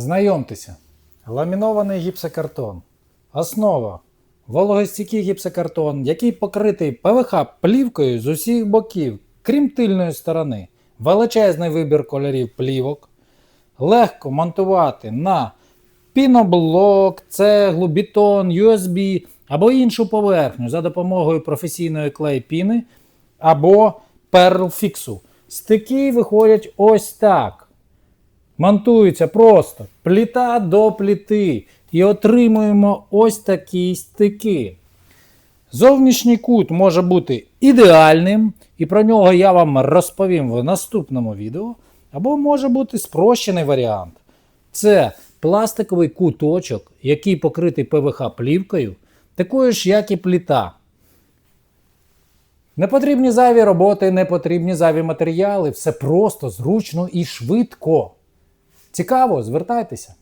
Знайомтеся. Ламінований гіпсокартон. Основа. Вологостійкий гіпсокартон, який покритий ПВХ плівкою з усіх боків, крім тильної сторони. Величезний вибір кольорів плівок. Легко монтувати на піноблок, цеглу, бетон, USB або іншу поверхню за допомогою професійної клей-піни або перлфіксу. Стики виходять ось так. Монтується просто пліта до пліти. І отримуємо ось такі стики. Зовнішній кут може бути ідеальним, і про нього я вам розповім в наступному відео. Або може бути спрощений варіант. Це пластиковий куточок, який покритий ПВХ плівкою, такою ж, як і пліта. Не потрібні зайві роботи, не потрібні зайві матеріали. Все просто, зручно і швидко. Цікаво, звертайтеся.